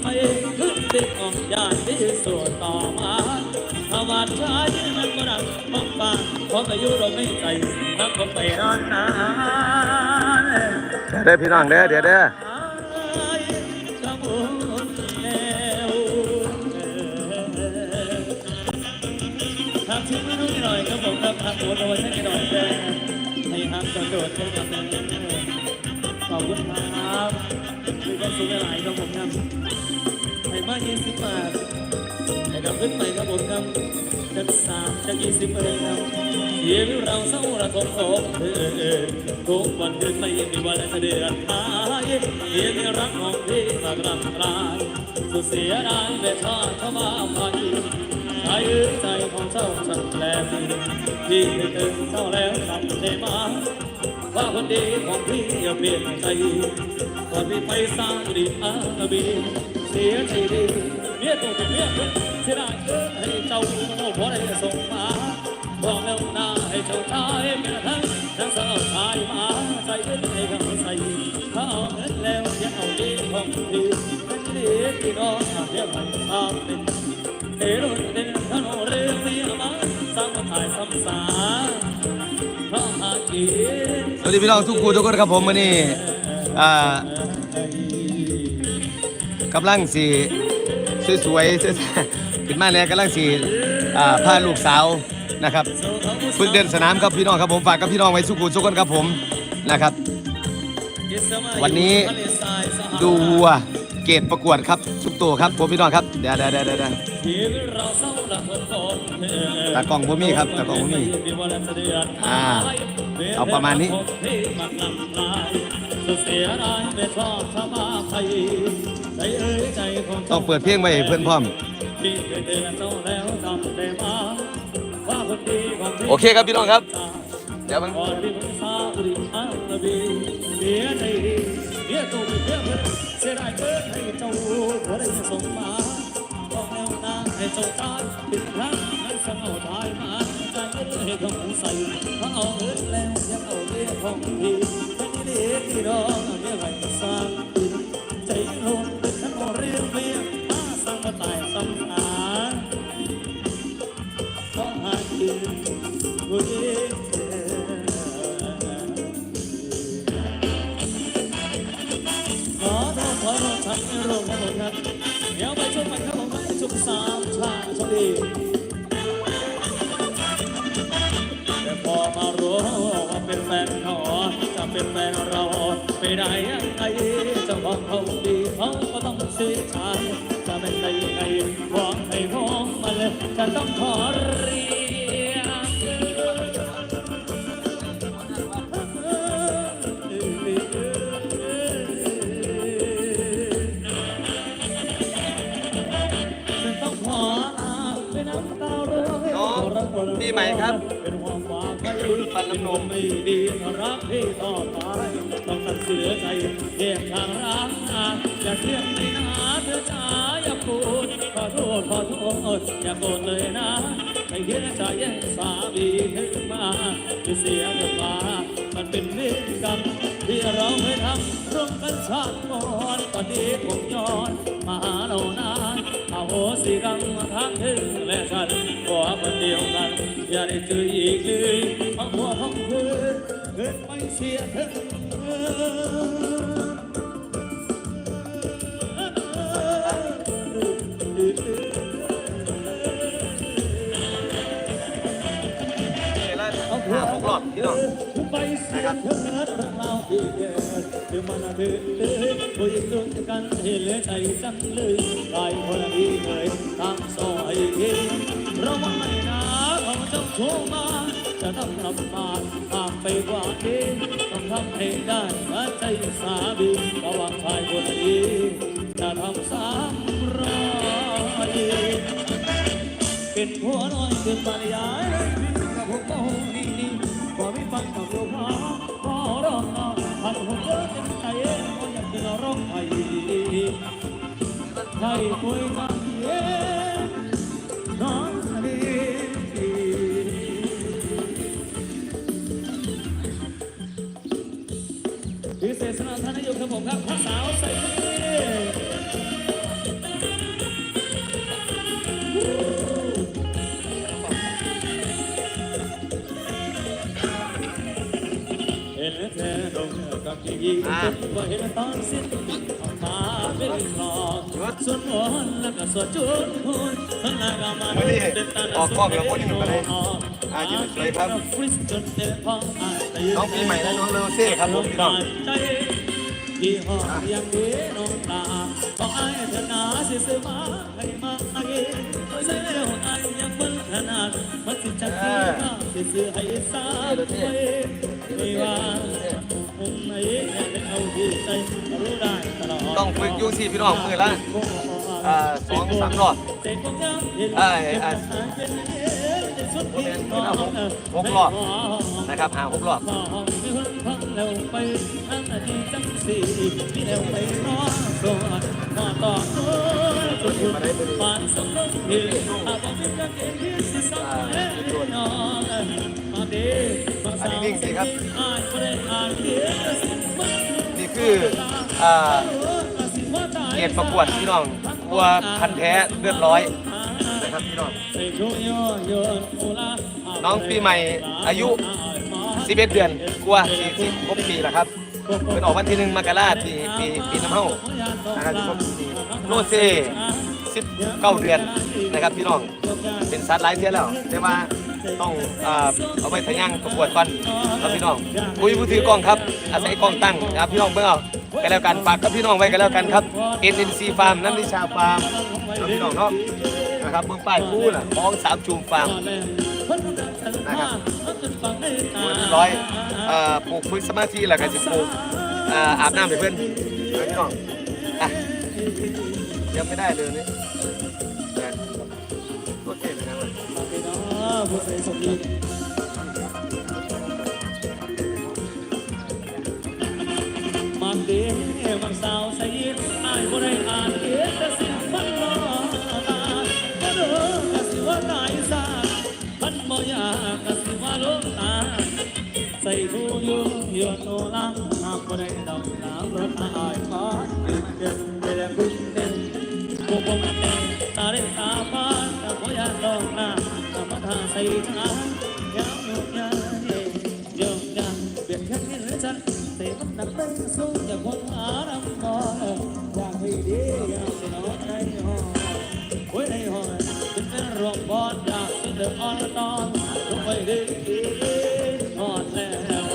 ไม่ขึ้นติดออกยานที่สวดต่อมาถวาดชายมันก็รักมังปาพราะอายุเราไม่ใจนักก็ไปนอนนานเด้อพี่น้องเด้อเดี๋ยวเด้อทำชิ้นนู้หน่อยครับผมครับทำตัวเอาไว้หน่อยแต่ให้หักระโดดเท่ากันขอบคุณครับ มีความสุขหลายครับผมครับให้มากยี่สิบบาทให้กับขึ้นไปครับผมครับจะสามจะยี่สิบเลยครับเสียงเราเศร้าระทมโศกเออทุกวันคืนไม่มีวันเสด็จหายเสียงรักของพี่มากรำกลายสุดเสียดายแต่ชาติเข้ามาพายใจใจของเจ้าฉันแลพี่พี่ไม่ถึงเจ้าแล้วทำได้มา ว่าคนดีของพี่อย่าเปลี่ยนใจก่อนพี่ไปสร้างดีอาบีเสียใจดีเมียตัวเป็นเมียเสียดายเออให้เจ้าพอได้ส่งมาบอกแล้วนาให้เจ้าชายเป็นทั้งทั้งสาวชายมาใจเย็นให้เขาใส่เขาเอาเงินแล้วยังเอาดีของพี่เป็นดีที่น้องเรียกมันตามเป็นเอรุ่นเดินถนนเรียกเมียมาสร้างมาถ่ายซ้ำสา สวัสดีพี่น้องทุกคู่ทุกคนครับผมวันนี้กำลังสีสวยๆขึ้นมาเนี่ยกำลังสีอ่าพาลูกสาวนะครับฝึกเดินสนามครับพี่น้องครับผมฝากกับพี่น้องไว้สุขุทุกคนครับผมนะครับ วันนี้ดูวัว เกตประกวดครับทุกตัวครับผมพี่น้องครับเดี๋ยวเดี๋ยวเดี๋ยวเดี๋ยวตากล้องบ่มีครับตากล้องบ่มีอ่าเอาประมาณนี้ต้องเปิดเพลงไว้เพื่อนพร้อมโอเคครับพี่น้องครับ เดี๋ยวมัน สียใจดีเสียตัวเสียเพื่อนเสียดายเกินให้เจ้าบ่ได้ส่งมาบอกแล้วนะให้เจ้าตายติดครั้งให้สงเอาตายมาใจเย็นให้เขาใส่ถ้าเอาเงินแล้วยังเอาเรื่องของพี่เป็นดีที่รอเมียไว้สร้างใจุขสามชาชดีแต่พอมารู้ว่าเป็นแฟนเขาจะเป็นแฟนเราไม่ได้ยังไงจะมองเขาดีเขาก็ต้องเสียใจจะเป็นได้ยังไงหวังให้พ้องมาเลยจะต้องขอรี ปีใหม่ครับเป็นห่วงฝากใครฟันน้ำนมไม่ดีรักพี่ต่อไปต้องตัดเสือใจเรียกทางร้านอย่าเทียงในนาเธอจ๋าอย่าพูดขอโทษขอโทษอย่าโกรธเลยนะไม่คิดจะแย่งสามีขึ้นมาดีเสียเงินมา มันเป็นเรื่องกรรมที่เราเคยทำร่วมกันชาติก่อนตอนนี้ผมย้อนมาหาเรานานเอาโหสิกรรมมาทั้งถึงและฉันขอคนเดียวกัน อย่าได้เจออีกเลยเพราะหัวของเธอเกิดไม่เสียเธอเอาห้าหกรอบพี่น้อง ไปเสียเธอรื่องราที่เกิดเดี๋ยวมันเถิดเลยผู้หญิงดูกันให้เหลือใจจังเลยกายคนดีเลยทางซอยเองเราไม่นาเขาจะโทรมา จะต้องทำมาตามไปกว่านี้ต้องทำให้ได้ว่าใจสาบีระหว่างชายคนนี้จะทำสามร้อยเป็นผัวน้อยเกินปริยายเลยพี่กับผมโอ้นี่นี่พอไม่ฟังกับ จนใจเองก็ยังจะร้องไห้ไห้ป่วยกันเองน้องดีพิเศษสำหรับท่านนายกครับผมครับพระสาวใส่ ยิงเป็นว่เห็นตอนสิ้นเอาตาเป็นหลอกส่วนหัวแล้วก็ส่วนจุดหุ่นข้างหน้าก็มาวันนี้ออกกล้องแล้วคนนี้หนึ่งไปเลยอายืนเลยครับน้องปีใหม่และน้องเลโอเซ่ครับผมพี่น้องยี่ห้อยังดีน้องตาบอกไอ้เธอหนาสิซื้อมาให้มาไอ้เซลไอ้ยังเบิ่งขนาดมันสิจักกี่มาสิซื้อให้สาวไว้ไม่ว่า ผมไหนอยากเอาที่ใจรู้ได้ตลอดต้องฝึกอยูซี่พี่น้องมือละอ่าสองสามรอบเอ้ยเอ้ยหกรอบนะครับหาหกรอบเร็วไปทั้งนาทีจังสี่ที่เร็วไปรอสวดมาต่ อตัวจุดหยุดปานสมรสที่อาบอกเป็นรักเองที่สิสองเอ็นนอนมาเด้มาสาวอ่านไม่ได้อ่านเดียวสิมันนี่คืออ่าเกณฑ์ประกวดพี่น้องวัวพันแท้เลือดร้อยนะครับพี่น้องน้องปีใหม่อายุ 11 เดือนกว่า40ครบปีแล้วครับเป็นออกวันที่หนึ่งมกราปีปีปีน้ำเฮานะครับครบปีโนเซ่19เดือนนะครับพี่น้องเป็นสัตว์หลายเที่ยแล้วแต่ว่า ต้องอ่าเอาไปทะย่างประกวดก่อนครับพี่น้องคุยผู้ถือกล้องครับอาศัยกล้องตั้งนะครับพี่น้องเบิ่งเอากันแล้วกันฝากกับพี่น้องไว้กันแล้วกันครับ NNC Farm นันทิชาฟาร์มครับพี่น้องเนาะนะครับเมืองป้ายผู้ล่ะมองสามจูมฟาร์มนะครับร้อยปลูกฝึกสมาธิแล้วก็สิปลูกอาบน้ำให้เพื่อนพี่น้องอะยังไม่ได้เลยนี่ ครับมันเดีมันสาวใส่ยินอายบ่ได้อ่านเขียนแต่สิ่งมันรอตาก็เด้อกะสิว่าตายซาพันบ่อยากกะสิว่าลงตาใส่หูอยู่ยวนโนลังหากบ่ได้ดอกน้ำรถอายขอเดินเดินเดินบุญเดินบุกบุกเดินตาเล่นตาฟ้าแต่บ่อยากดอกน้ำตา มาทาใส่ทางยาวหยุดยาเย่ยงยาเบียดแค่นี้หรือจันเตะมันหนักได้สู้อย่าคนหารำมออยากให้ดีอยากจะนอนในห้องไว้ในห้องเป็นแม่รองบอลอยากเป็นเดอดอ่อนตอนลงไปดีหอดแล้ว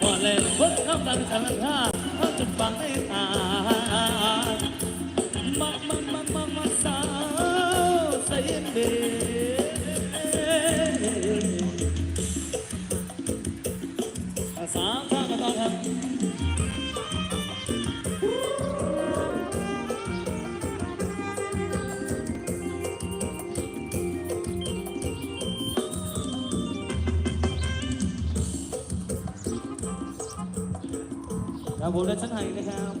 หอดแล้วเพิ่งเข้ากันกันท่าเขาจุดฟังในตามา ผมได้สักไห้นะครับ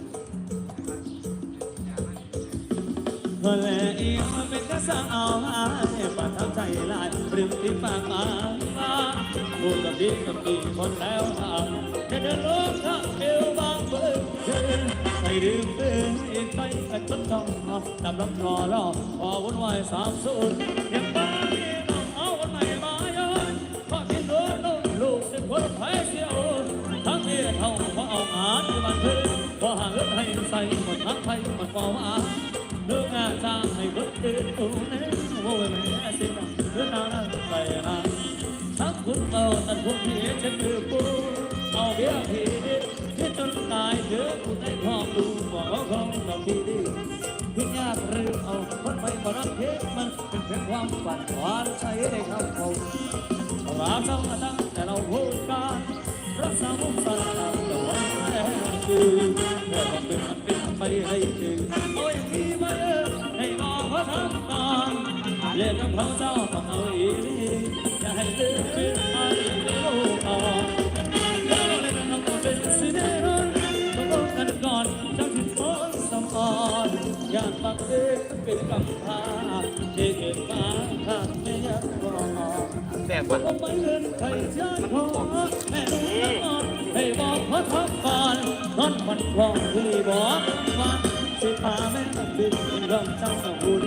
แหล่อีกมันเป็นกระสังเอาหาเนี่ยประทับใจลายริมที่ปากมาพูดกับดีกับดีคนแล้วทำจะเดินลงข้างเอวบางเบิกใส่ดื่มเบิกอีกไปกันจนต้องเอาดับรับรอรอพอวุ่นวายสามสูตรยังบ้าาทั้งคุณเมาตันคุณพี่จะคือปูเอาเบี้ยพี่ที่จนตายเดือกูได้ความดูบอกเขาของเราพี่ดีที่ยากหรือเอาคนไปก็รักเทมันเป็นเพียงความฝันหวานใช้ได้คำเขาเราทำมาตั้งแต่เราพูดกันรักษามุกสารตามแต่ว่าแม่คือแค่ควาเป็นมันเป็นไปให้ถึงโอ้ยพี่มาเลิกให้องเขาทำก่อนเล่นกับเขาเจ้าต้องเอาอีกอย่าให้ลืมเป็นไปไม่รู้ก่นแล้วนกับเขาเป็นสิเดรอนต้องบอกกันก่อนจังที่พ้นสมอนอยากบักเด็กเป็นร้าเด็กเก็บมาข้างไม่ยักรอ แซ่บปะไม่เงินใครจะขอแม่ดูก่อนให้บอกพระทับก่ อนมันคลองที่บอกว่าสิพาแม่บินเริ่มเจ้าสมุน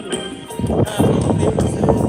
ถ้าติด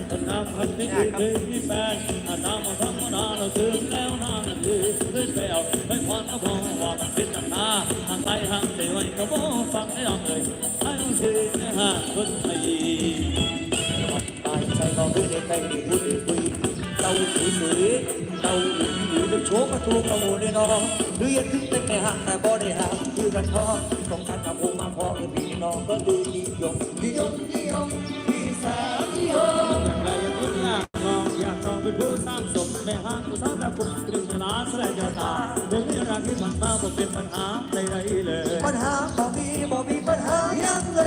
Hân tích được đêm đi bèn Hà nam mà thăm mà nà là tương leo nà là tư Tư bèo Hãy khoan nó bò hòa bằng biết nằm nà Hàng tay anh có bố phẳng thế ông người Hãy vui đến đây vui vui Đau quý quý Đau quý quý được chỗ mà thu cầu hồ nên nó Đứa yên thích tên mẹ hàng tài bò để hàng Như gần thơ Trong căn cả bố mà phó cái vì nó có đi dòng Đi dòng đi dòng ามศพแม่ฮักงผู้สาวแบบผมตนาแสดงยอตาเรื่องรักที่ผ่านมาผมเป็นปัญหาใดๆเลย ปัญหาบ่มีบ่มีปัญหายังเล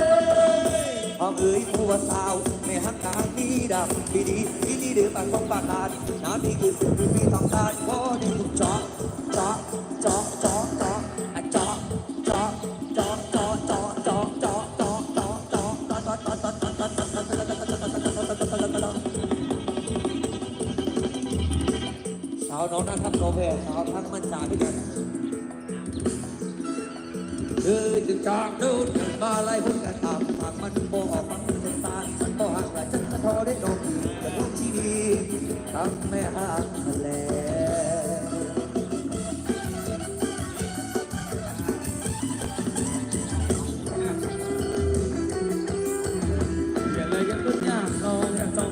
ยหอมเอ้ยผัวสาวแม่ฮักตางดีดับดีดีดีดีเดือดปากของปากตาน้ำที่คือคือพี่ต้องตารพอได้ทุกจอ เรานะครับเราแพ้เราทักมันจาด้วกันเออจึงจากน้นมาไล่พุ่งกันตามปากมันบ่ออกมันเป็นตาฉันบ่หักหลายฉันจะทอได้ดอกอีกแต่ทุกที่ดีทำไม่หักแล้ว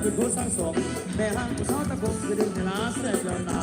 เป็นผู้สร้างสมแม่ห้างผู้ชอบตะกุกคือดึงเวลาเสร็จแล้วนา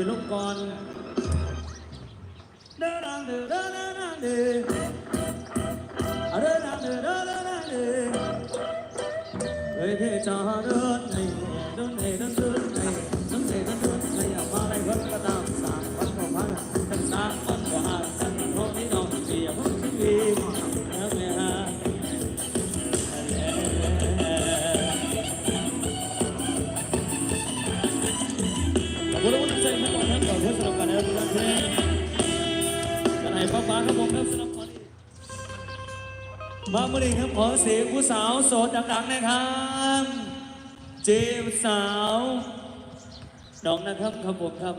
ะเดินเดินเดินเดินเดินเดินเดินเดินเธอจะเดินให้เผู้สาวโสดดังๆนะครับ เจมส์สาวน้องนะครับครับผมครับ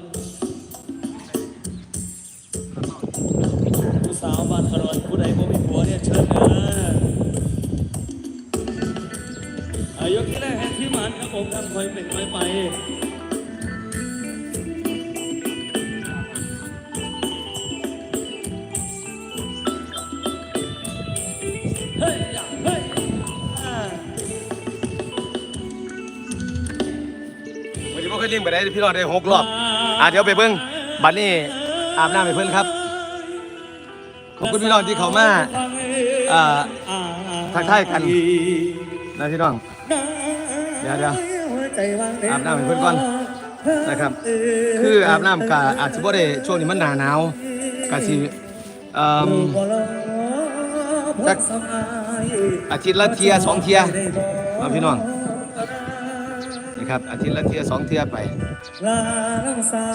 ผู้สาวบ้านกระโดดผู้ใดบ่มีผัวเนี่ยเชิญนะอายกที่แรกให้ที่มันครับผมครับคอยเป็นคอยไป ลี้ยงไปได้พี่น้องได้หกรอบอะเดี๋ยวไปเบิ้งบัดนี้อาบน้ำให้เพิ่นครับขอบคุณพี่น้องที่เขามาอ่าทักทายกันนะพี่น้องเดี๋ยวเดี๋ยวอาบน้ำให้เพิ่นก่อนนะครับ คืออาบน้ำกะอาจจะบ่ได้ช่วงนี้มันหนาหนาวกะสิเอ่อจักอาทิตย์ละเทียสองเทียเอาพี่น้อง นี่ครับ อาทิตย์ละเทียสองเทียไปลาลังสา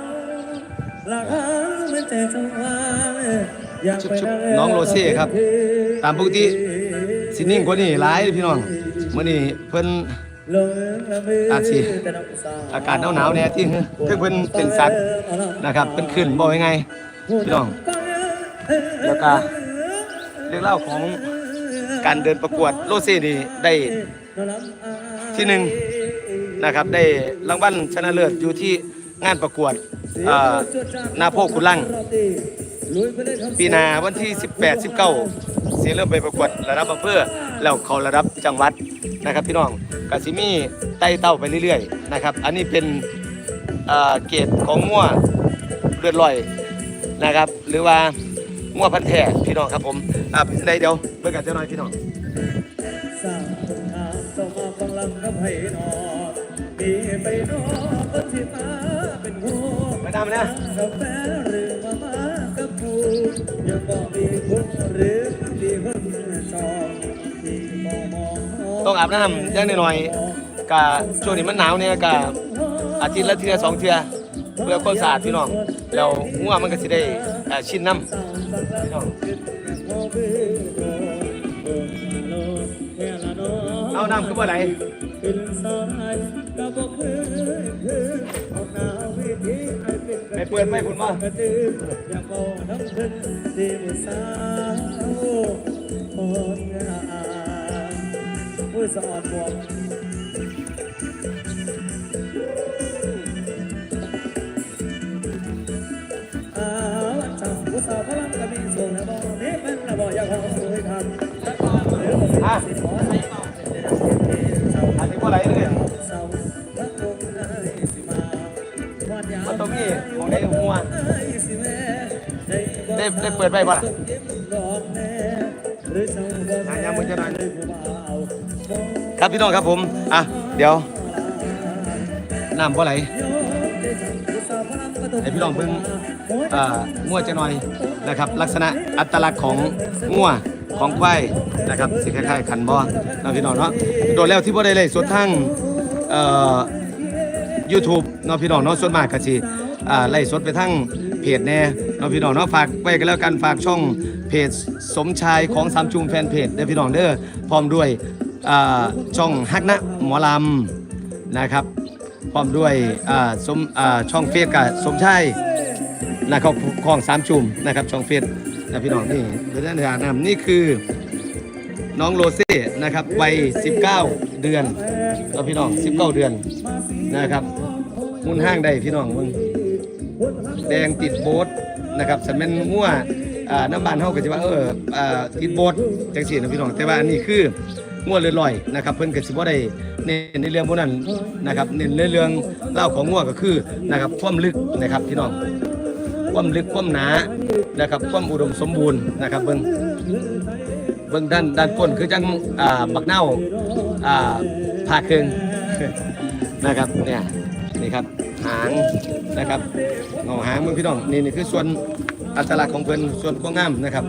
วลาข้างมันใจจังหวะอยากไปชุบๆน้องโรเซ่ครับ ตามปกติสินิ่งกว่านี้หลายพี่น้องมื้อนี้เพิ่น ลงละมืออาจสิแต่น้องสาวอากาศหนาวๆแน่ที่เพิ่นเพิ่นเป็นสัตว์นะครับเป็นขึ้นบ่ยังไงพี่น้อง แล้วก็เรื่องเล่าวของการเดินประกวดโรเซ่นี่ได้ที่หนึ่ง นะครับ ได้รางวัลชนะเลิศอยู่ที่งานประกวดนาโพกขุนลังปีนาวันที่ 18 19สิเริ่มไปประกวดระดับอำเภอแล้วเขาระดับจังหวัดนะครับพี่น้องกสิมีไต่เต้าไปเรื่อยๆนะครับ อันนี้เป็นเกรดของงัวเลือดลอยนะครับ หรือว่างัวพันแท้พี่น้องครับผมอ่าเป็นเดี๋ยวเบิ่งกันเจ้าหน่อยพี่น้องสร้างผลงานเจ้ามาฟังลำกับให้นอ มีไปนอก็ที่มาเป็นหัวไปตามนะกาแฟหรือมามากับผูยังบอกมีคนหรือมีคนชอบที่มองมองต้องอาบน้ำอย่างน้อยๆกะช่วงนี้มันหนาวเนี่ยกะอาทิตย์ละเทื่อสองเทื่อเพื่อความสะอาดพี่น้องแล้วงัวมันก็สิได้อ่าชินน้ำพี่น้อง น้ำคือว่าไหนเป็นสายก็บอกเคยเคยเอาหน้าเวทีให้เป็นไปเปิดไม่คุณว่ากระตืออยากบอกน้ำเพิ่นที่มือสาวคนงามมือสอนบวกอาวันจันทร์ผู้สาวพลังกมีส่งนะบอกนี้เป็นนะบอกอยากขอสวยทำและ ได้ได้เปิดไว้บ่ล่ะยังมึงจะนอยได้ผู้บ่าวครับพี่น้องครับผมอะเดี๋ยวน้ำว่าไหลให้พี่น้องเบิ่งอ่างัวจะหน่อยนะครับ ลักษณะอัตลักษณ์ของงัวของควายนะครับสิคล้ายๆขันบอนาะพี่น้องเนาะโดนแล้วที่บ่ได้เลยส่วนทางเอ่อ YouTube เนาะพี่น้องเนาะส่วนมากก็สิอ่ไล่สดไปทั้งเพจแน่ เนาะพี่น้องเนาะฝากไว้กันแล้วกันฝากช่องเพจสมชายของสามจุมแฟนเพจเด้อพี่น้องเด้อพร้อมด้วยอ่าช่องฮักนะหมอลำนะครับ พร้อมด้วยอ่าสมอ่าช่องเฟซกับสมชายนะครับของสามจุ่มนะครับช่องเฟซนะพี่น้องนี่เป็นด้านหน้ำนี่คือน้องโรเซ่นะครับวัย 19 เดือนแล้วพี่น้อง 19 เดือนนะครับมุนห้างได้พี่น้องมึงแดงติดโบส นะครับสันเป็นงัวอ่าน้ำบานเฮาก็จะว่าเอออ่าติดโบสจังซี่นะพี่น้องแต่ว่าอันนี้คืองัวเลือดลอยนะครับเพิ่นก็สิบ่ได้เน้นในเรื่องพวกนั้นนะครับเน้นในเรื่องเล่าของงัวก็คือนะครับความลึกนะครับพี่น้องความลึกความหนานะครับความอุดมสมบูรณ์นะครับเบิ่งเบิ่งด้านด้านก้นคือจังอ่าบักเน่าอ่าผ่าเครื่องนะครับเนี่ยนี่ครับ หางนะครับเงาหางมึงพี่น้องนี่นี่คือส่วนอัตลักษณ์ของเพิ่นส่วนความงามนะครับ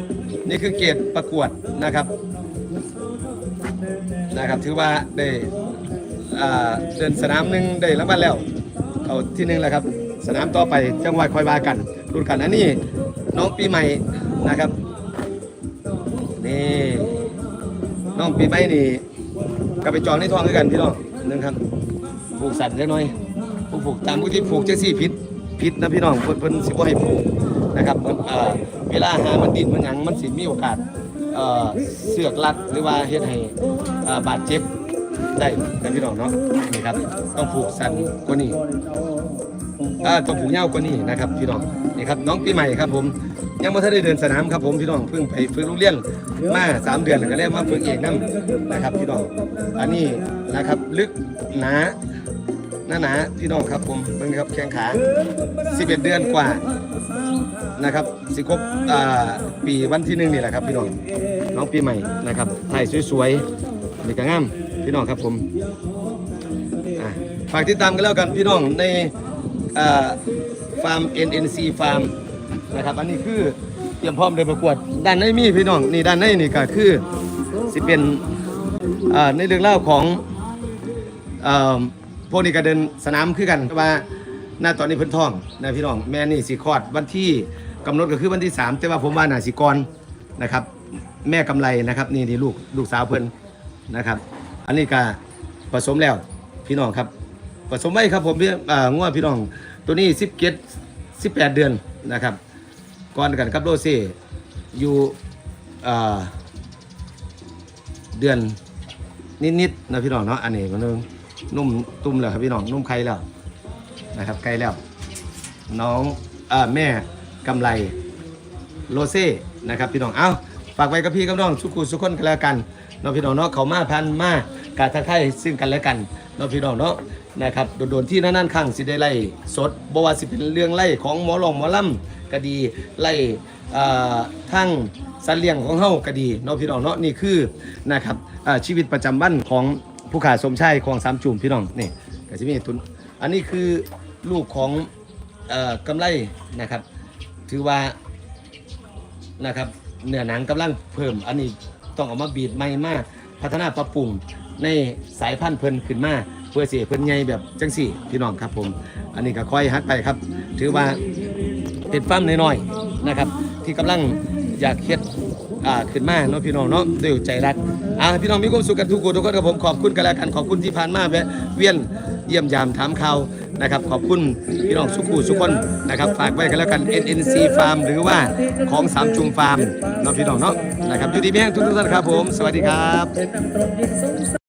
นี่คือเกรดประกวดนะครับนะครับถือว่าได้เดินสนามหนึ่งได้รางวัลแล้วเอาที่หนึ่งแล้วครับสนามต่อไปจังหวัดคอยบากันรุ่นกันอันนี้น้องปีใหม่นะครับนี่น้องปีใหม่นี่ก็ไปจองในท้องด้วยกันพี่น้องนึงครับผูกสัตว์เล็กน้อย ผู้ผูกตามผู้ที่ผูกเจ้าซี่พิษพิษนะพี่น้องเพิ่นเพิ่นสิบ่ให้ผูกนะครับมันเอ่อเวลาหามันดินมันหยังมันสิมีโอกาสเอ่อเสือกลัดหรือว่าเฮ็ดให้อ่บาดเจ็บได้กันพี่น้องเนาะนี่ครับต้องผูกสั้นกว่านี้อ่าต้องผูกยาวกว่านี้นะครับพี่น้องนี่ครับน้องปีใหม่ครับผมยังไม่ทันได้เดินสนามครับผมพี่น้องเพิ่งไปฝึกโรงเรียนมาสามเดือนแล้วก็เรียกมาฝึกเองนั่นนะครับพี่น้องอันนี้นะครับลึกหนา หนาหนาพี่น้องครับผมเบิ่งครับแข้งขา 11 เดือนกว่านะครับสิครบปีวันที่หนึ่งนี่แหละครับพี่น้องน้องปีใหม่นะครับถ่ายสวยๆนี่ก็งามพี่น้องครับผมฝากติดตามกันแล้วกันพี่น้องในฟาร์ม NNC ฟาร์มนะครับอันนี้คือเตรียมพร้อมเดินประกวดด้านในมีพี่น้องนี่ด้านในนี่ก็คือสิเป็นในเรื่องเล่าของ พวกนี้ก็เดินสนามคือกันแต่ว่าหน้าตอนนี้เพิ่นท้องนะพี่น้องแม่นี่สิคลอดวันที่กำหนดก็คือวันที่ 3 แต่ว่าผมว่าน่าสิก่อนนะครับ แม่กำไรนะครับนี่นี่ลูกลูกสาวเพิ่นนะครับ อันนี้ก็ผสมแล้วพี่น้องครับ ผสมไว้ครับผมพี่อ่างัวพี่น้องตัวนี้17 18 เดือนนะครับก่อนกันกับโรเซ่อยู่อ่าเดือนนิดๆนะพี่น้องเนาะอันนี้มันนึง นุ่มตุ้มแล้วครับพี่น้องนุ่มไข่แล้วนะครับไก่แล้ว น้องอแม่กำไรโลเซ่นะครับพี่น้องเอาฝากไว้กับพี่กับน้องสุขุสุขคนกันแล้วกันเนาะพี่น้องเนาะเขามาพันมากาทักทายซึ่งกันและกันเนาะพี่น้องเนาะนะครับโดนๆที่นั่นๆข้างสิได้ไล่สดบ่ว่าสิเป็นเรื่องไล่ของหมอหลองหมอลำก็ดีไล่ทั้งสัตว์เลี้ยงของเฮาก็ดีเนาะพี่น้องเนาะนี่คือนะครับชีวิตประจำวันของ ผู้ขาสมชายของสามจุ่มพี่น้องนี่ก็สิมีตุนอันนี้คือลูกของเอ่อกำไรนะครับ ถือว่านะครับเนื้อหนังกำลังเพิ่ม อันนี้ต้องเอามาบีดใหม่มากพัฒนาปรับปรุงในสายพันธุ์เพิ่นขึ้นมาเพื่อเสิให้เพิ่นใหญ่แบบจังสี่พี่น้องครับผม อันนี้ก็ค่อยฮัดไปครับ ถือว่าเป็นฟาร์มน้อยๆนะครับ ที่กำลังอยากเฮ็ดอ่าขึ้นมาเนาะพี่น้องเนาะด้วยใจรัก อ่าพี่น้องมีความสุขกันทุกคนทุกคนกับผมขอบคุณกันแล้วกันขอบคุณที่ผ่านมาแวะเวียนเยี่ยมยามถามข่าวนะครับ ขอบคุณพี่น้องสุขุสุคนนะครับฝากไว้กันแล้วกัน NNC Farm หรือว่าของสามจุงฟาร์มเนาะพี่น้องเนาะนะครับอยู่ดีมียงทุกท่านครับผม สวัสดีครับ